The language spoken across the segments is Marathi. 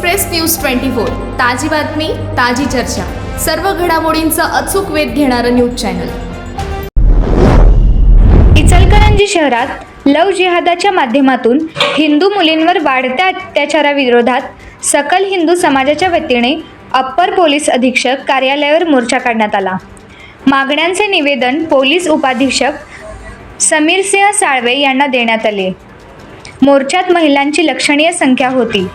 Express news twenty four. ताजी बातमी ताजी चर्चा. सर्व घडामोडींचा अचूक वेध घेणारं न्यूज चॅनल. इचलकरंजी शहरात लव जिहादाच्या माध्यमातून हिंदू मुलींवर वाढत्या अत्याचाराविरोधात सकल हिंदू समाजाच्या वतीने अप्पर पोलीस अधीक्षक कार्यालयावर मोर्चा काढण्यात आला. मागण्यांचे निवेदन पोलीस उपाधीक्षक समीरसिंह साळवे यांना देण्यात आले. मोर्चात महिलांची लक्षणीय संख्या होती.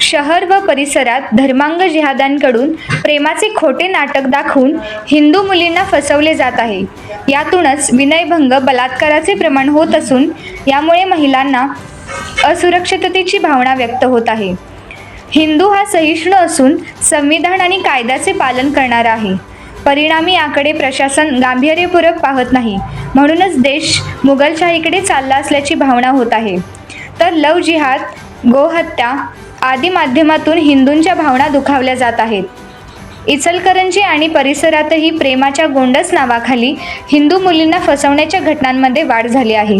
शहर व परिसरात धर्मांग जिहादांकडून प्रेमाचे खोटे नाटक दाखवून हिंदू मुलींना फसवले जात आहे. यातूनच विनयभंग बलात्काराचे प्रमाण होत असून यामुळे महिलांना असुरक्षिततेची भावना व्यक्त होत आहे. हिंदू हा सहिष्णू असून संविधान आणि कायद्याचे पालन करणारा आहे. परिणामी याकडे प्रशासन गांभीर्यपूर्वक पाहत नाही. म्हणूनच देश मुघलशाहीकडे चालला असल्याची भावना होत आहे. तर लव जिहाद गोहत्या आदी माध्यमातून हिंदूंच्या भावना दुखावल्या जात आहेत. इचलकरंजी आणि परिसरातही प्रेमाच्या गोंडस नावाखाली हिंदू मुलींना फसवण्याच्या घटनांमध्ये वाढ झाली आहे.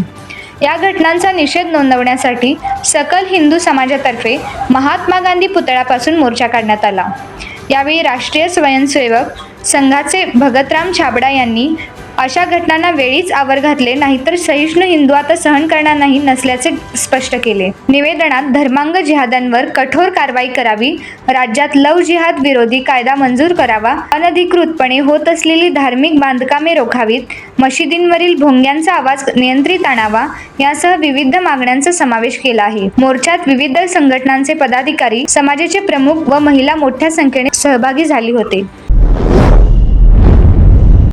या घटनांचा निषेध नोंदवण्यासाठी सकल हिंदू समाजातर्फे महात्मा गांधी पुतळ्यापासून मोर्चा काढण्यात आला. यावेळी राष्ट्रीय स्वयंसेवक संघाचे भगतराम छाबडा यांनी अशा घटनांना वेळीच आवर घातले नाहीतर सहिष्णू हिंदू आता सहन करणार नाही नसल्याचे स्पष्ट केले. निवेदनात धर्मांग जिहादांवर कठोर कारवाई करावी राज्यात लव जिहाद विरोधी कायदा मंजूर करावा अनधिकृतपणे होत असलेली धार्मिक बांधकामे रोखावीत मशिदींवरील भोंग्यांचा आवाज नियंत्रित आणावा यासह विविध मागण्यांचा समावेश केला आहे. मोर्चात विविध संघटनांचे पदाधिकारी समाजाचे प्रमुख व महिला मोठ्या संख्येने सहभागी झाली होते.